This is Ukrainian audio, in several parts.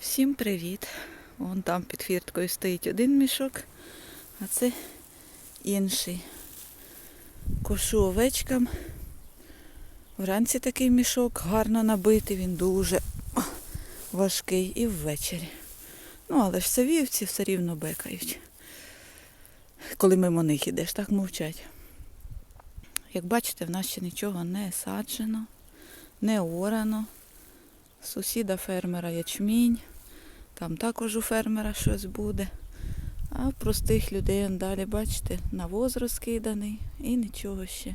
Всім привіт! Вон там під хвірткою стоїть один мішок, а це інший. Кошу овечкам. Вранці такий мішок гарно набитий, він дуже важкий і ввечері. Ну, але ж це вівці все рівно бекають. Коли мимо них ідеш, так мовчать. Як бачите, в нас ще нічого не саджено, не орано. Сусіда фермера ячмінь. Там також у фермера щось буде. А простих людей далі, бачите, навоз розкиданий і нічого ще.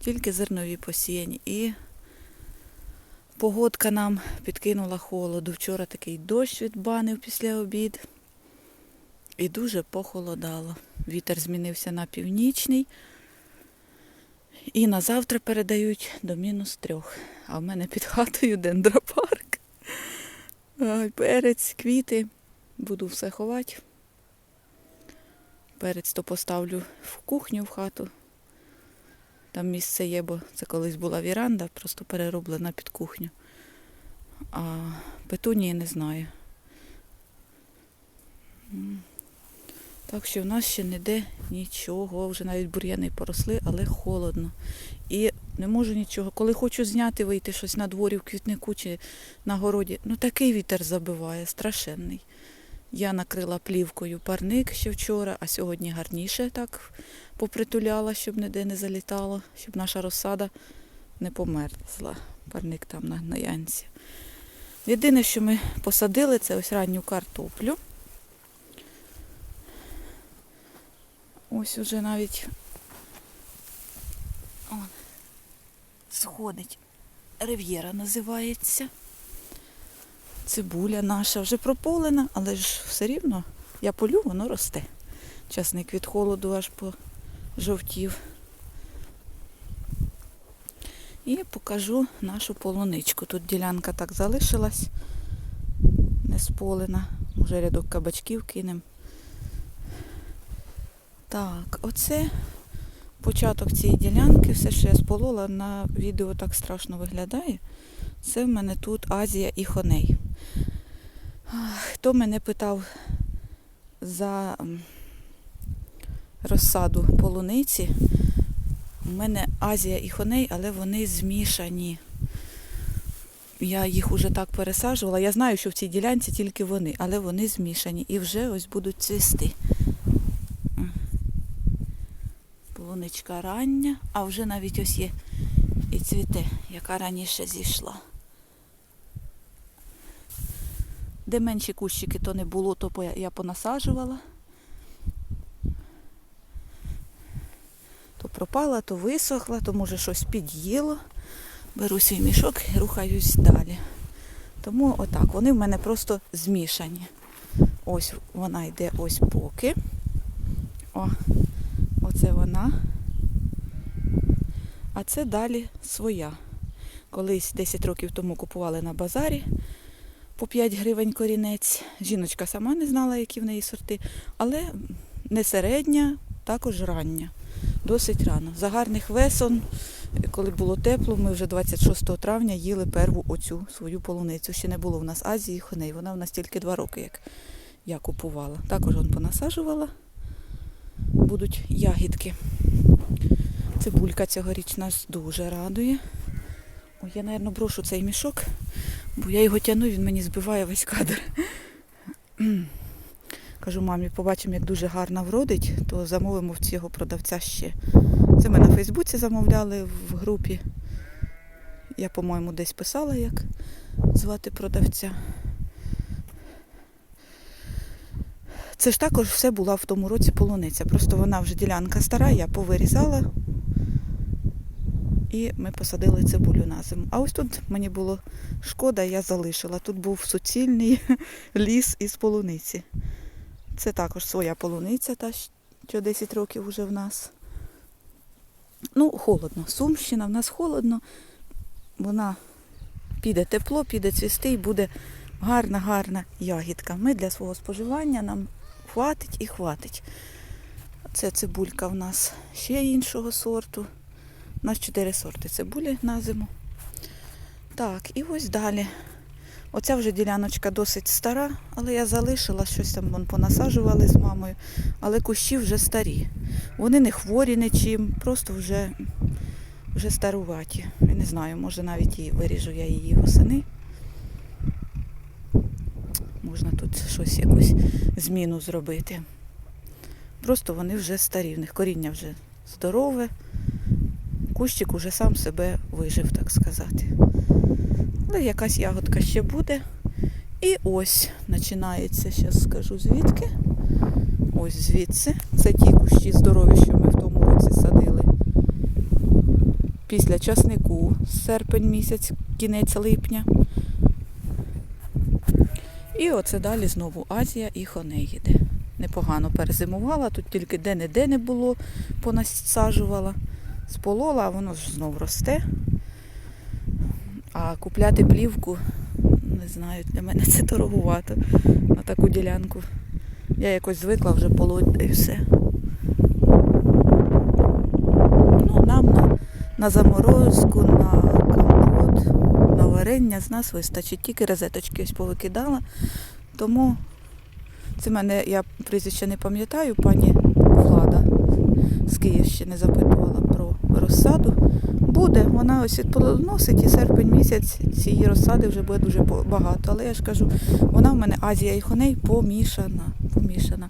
Тільки зернові посіяні. І погодка нам підкинула холоду. Вчора такий дощ відбанив після обід. І дуже похолодало. Вітер змінився на північний. І на завтра передають до мінус трьох. А в мене під хатою дендропарк. Перець, квіти. Буду все ховати. Перець то поставлю в кухню в хату. Там місце є, бо це колись була віранда, просто перероблена під кухню. А петунії не знаю. Так що в нас ще ніде нічого, вже навіть бур'яни поросли, але холодно. І не можу нічого. Коли хочу зняти, вийти щось на дворі в квітнику чи на городі, ну такий вітер забиває, страшенний. Я накрила плівкою парник ще вчора, а сьогодні гарніше так попритуляла, щоб ніде не залітало, щоб наша розсада не померзла. Парник там на янці. Єдине, що ми посадили, це ось ранню картоплю. Ось уже навіть он, сходить. Рив'єра називається. Цибуля наша вже прополена, але ж все рівно я полю, воно росте. Часник від холоду аж пожовтів. І покажу нашу полуничку. Тут ділянка так залишилась, не сполена. Може рядок кабачків кинемо. Так, оце початок цієї ділянки, все, що я сполола, на відео так страшно виглядає. Це в мене тут Азія і Хоней. Хто мене питав за розсаду полуниці, у мене Азія і Хоней, але вони змішані. Я їх уже так пересаджувала. Я знаю, що в цій ділянці тільки вони, але вони змішані і вже ось будуть цвісти. Полуничка рання, а вже навіть ось є і цвіте, яка раніше зійшла. Де менші кущики то не було, то я понасаджувала. То пропала, то висохла, то може щось під'їло. Беру свій мішок і рухаюсь далі. Тому отак, вони в мене просто змішані. Ось вона йде ось поки. О, оце вона. А це далі своя. Колись 10 років тому купували на базарі по 5 гривень корінець. Жіночка сама не знала, які в неї сорти, але не середня, також рання. Досить рано. За гарних весон, коли було тепло, ми вже 26 травня їли перву оцю свою полуницю. Ще не було в нас Азії хоней. Вона в нас тільки 2 роки, як я купувала. Також он понасаджувала. Будуть ягідки. Цибулька цьогоріч нас дуже радує. Ой, я, мабуть, брошу цей мішок, бо я його тягну, він мені збиває весь кадр. Кажу мамі, побачимо, як дуже гарно вродить, то замовимо в цього продавця ще. Це ми на Фейсбуці замовляли в групі. Я, по-моєму, десь писала, як звати продавця. Це ж також все була в тому році полуниця. Просто вона вже ділянка стара, я повирізала і ми посадили цибулю на зиму. А ось тут мені було шкода, я залишила. Тут був суцільний ліс із полуниці. Це також своя полуниця, та що 10 років вже в нас. Ну, холодно. Сумщина, в нас холодно. Вона піде тепло, піде цвісти і буде гарна, гарна ягідка. Ми для свого споживання нам хватить і хватить. Це цибулька в нас ще іншого сорту. У нас чотири сорти цибулі на зиму. Так, і ось далі. Оця вже діляночка досить стара, але я залишила, щось там вон понасаджували з мамою. Але кущі вже старі. Вони не хворі нічим, просто вже, вже старуваті. Я не знаю, може навіть і виріжу я її восени. Можна тут щось якусь зміну зробити. Просто вони вже старі, в них коріння вже здорове. Кущик уже сам себе вижив, так сказати. Але якась ягодка ще буде. І ось починається, зараз скажу звідки. Ось звідси. Це ті кущі здорові, що ми в тому році садили. Після часнику, серпень місяць, кінець липня. І оце далі знову Азія і Хонеїде. Непогано перезимувала, тут тільки де-не-де не було, понасаджувала. Сполола, а воно ж знов росте. А купляти плівку, не знаю, для мене це дороговато на таку ділянку. Я якось звикла вже полоть і все. Ну, нам на, на заморозку, на компот, на варення з нас вистачить. Тільки розеточки ось повикидала. Тому це мене, я прізвище не пам'ятаю, пані Влада з Київщини запитувала розсаду. Буде, вона ось відплодоносить і серпень місяць цієї розсади вже буде дуже багато. Але я ж кажу, вона в мене Азія і хоней помішана. помішана.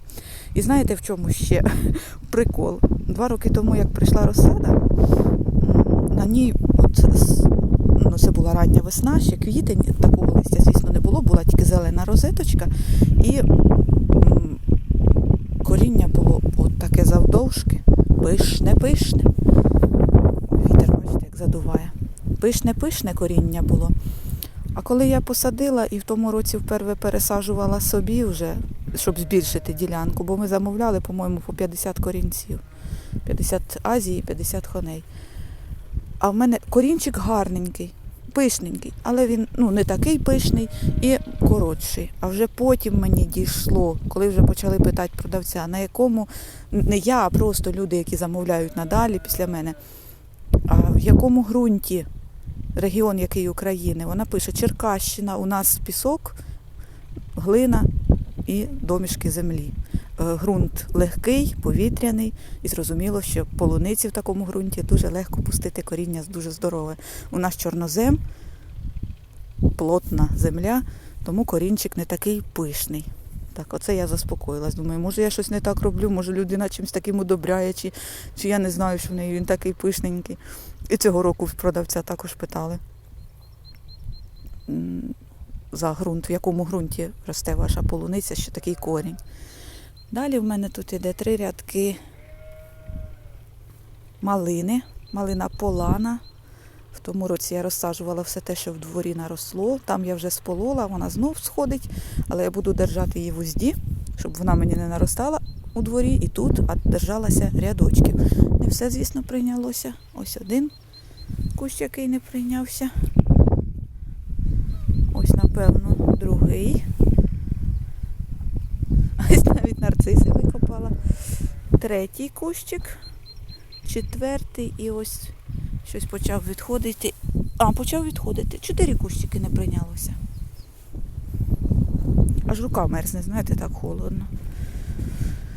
І знаєте в чому ще прикол? Два роки тому, як прийшла розсада, на ній от, ну, це була рання весна, ще квітень, такого листя, звісно, не було, була тільки зелена розеточка. І коріння було от таке завдовжки, пишне, пишне. Вітер, бачите, як задуває. Пишне, пишне коріння було. А коли я посадила і в тому році вперше пересаджувала собі вже, щоб збільшити ділянку, бо ми замовляли, по-моєму, по 50 корінців. 50 Азії, 50 хоней. А в мене корінчик гарненький, пишненький, але він ну, не такий пишний і коротший. А вже потім мені дійшло, коли вже почали питати продавця, на якому не я, а просто люди, які замовляють надалі після мене, а в якому ґрунті регіон який України. Вона пише Черкащина, у нас пісок, глина і домішки землі. Е, Ґрунт легкий, повітряний, і зрозуміло, що полуниці в такому ґрунті дуже легко пустити коріння дуже здорове. У нас чорнозем, плотна земля, тому корінчик не такий пишний. Так, оце я заспокоїлась. Думаю, може я щось не так роблю, може людина чимось таким удобряє, чи, чи я не знаю, що в неї він такий пишненький. І цього року в продавця також питали за ґрунт, в якому ґрунті росте ваша полуниця, що такий корінь. Далі в мене тут іде три рядки малини, малина полана. В тому році я розсаджувала все те, що в дворі наросло. Там я вже сполола, вона знов сходить, але я буду держати її в узді, щоб вона мені не наростала у дворі і тут, а держалася рядочків. Не все, звісно, прийнялося. Ось один кущ, який не прийнявся. Ось, напевно, другий. Ось навіть нарциси викопала. Третій кущик, четвертий і ось щось почав відходити. А, почав відходити. Чотири кущики не прийнялося. Аж рука мерзне, знаєте, так холодно.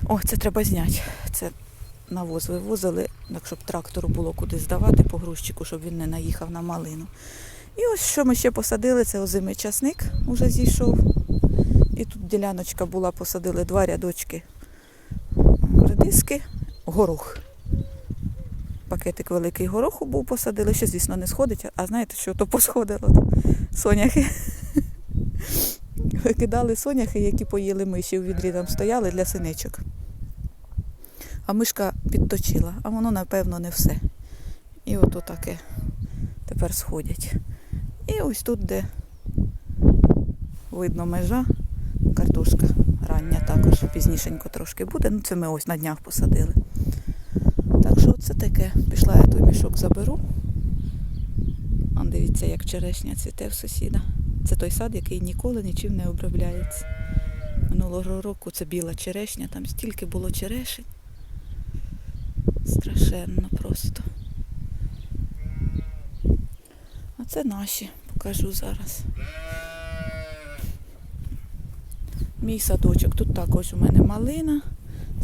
О, це треба зняти. Це навоз вивозили, так щоб трактору було куди здавати по грузчику, щоб він не наїхав на малину. І ось що ми ще посадили, це озимий часник уже зійшов. І тут діляночка була, посадили два рядочки редиски, горох. Пакетик великий гороху був посадили, ще, звісно, не сходить, а знаєте, що то посходило? Соняхи. Викидали соняхи, які поїли миші в відрі там стояли для синичок. А мишка підточила, а воно, напевно, не все. І ото таке тепер сходять. І ось тут, де видно межа, картошка рання також, пізнішенько трошки буде. Ну, це ми ось на днях посадили. Це таке. Пішла я той мішок заберу. А дивіться, як черешня цвіте в сусіда. Це той сад, який ніколи нічим не обробляється. Минулого року це біла черешня, там стільки було черешень. Страшенно просто. А це наші, покажу зараз. Мій садочок. Тут також у мене малина.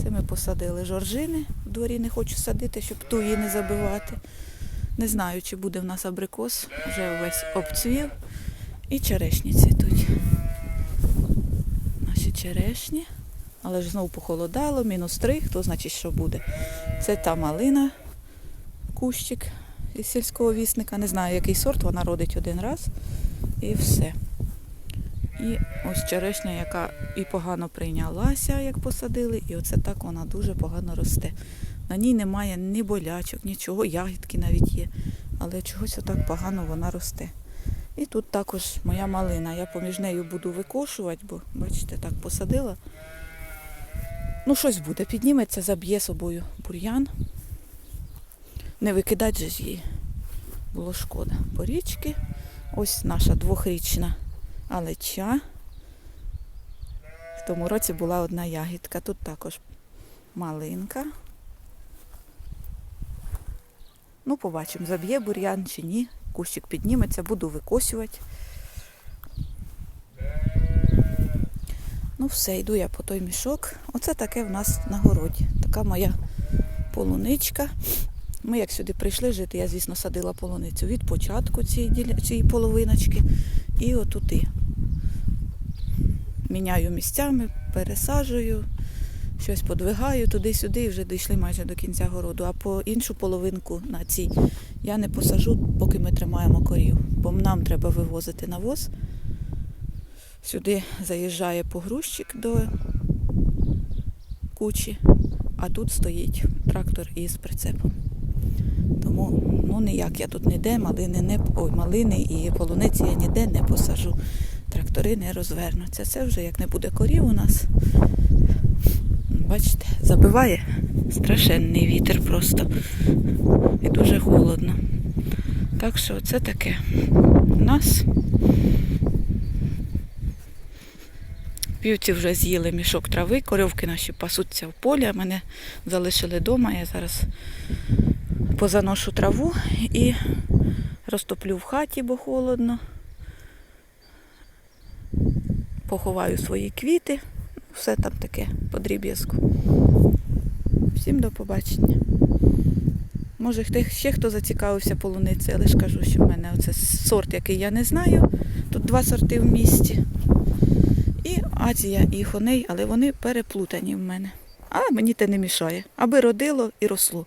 Це ми посадили жоржини. Дворі не хочу садити, щоб туї не забивати. Не знаю, чи буде в нас абрикос. Вже весь обцвів. І черешні цвітуть. Наші черешні. Але ж знову похолодало, мінус три, хто значить, що буде. Це та малина, кущик із сільського вісника. Не знаю, який сорт, вона родить один раз. І все. І ось черешня, яка і погано прийнялася, як посадили, і оце так вона дуже погано росте. На ній немає ні болячок, нічого, ягідки навіть є. Але чогось отак погано вона росте. І тут також моя малина. Я поміж нею буду викошувати, бо, бачите, так посадила. Ну, щось буде, підніметься, заб'є собою бур'ян. Не викидать же ж її. Було шкода. Порічки. Ось наша двохрічна алеча. В тому році була одна ягідка. Тут також малинка. Ну, побачимо, заб'є бур'ян чи ні. Кущик підніметься, буду викосювати. Ну, все, йду я по той мішок. Оце таке в нас на городі. Така моя полуничка. Ми як сюди прийшли жити, я, звісно, садила полуницю від початку цієї, діля- цієї половиночки і отуди. Міняю місцями, пересаджую, щось подвигаю туди-сюди і вже дійшли майже до кінця городу. А по іншу половинку на цій я не посажу, поки ми тримаємо корів, бо нам треба вивозити навоз. Сюди заїжджає погрузчик до кучі, а тут стоїть трактор із прицепом. Тому ну ніяк я тут ніде малини не ой, малини і полуниці я ніде не посажу. Трактори не розвернуться. Це вже як не буде корів у нас. Бачите, забиває страшенний вітер просто. І дуже холодно. Так що це таке. У нас Вівці вже з'їли мішок трави, корівки наші пасуться в полі, а мене залишили вдома. Я зараз позаношу траву і розтоплю в хаті, бо холодно. Поховаю свої квіти. Все там таке по дріб'язку. Всім до побачення. Може, ще хто зацікавився полуницею, але ж кажу, що в мене оце сорт, який я не знаю. Тут два сорти в місті. І Азія, і хоней, але вони переплутані в мене. Але мені те не мішає, аби родило і росло.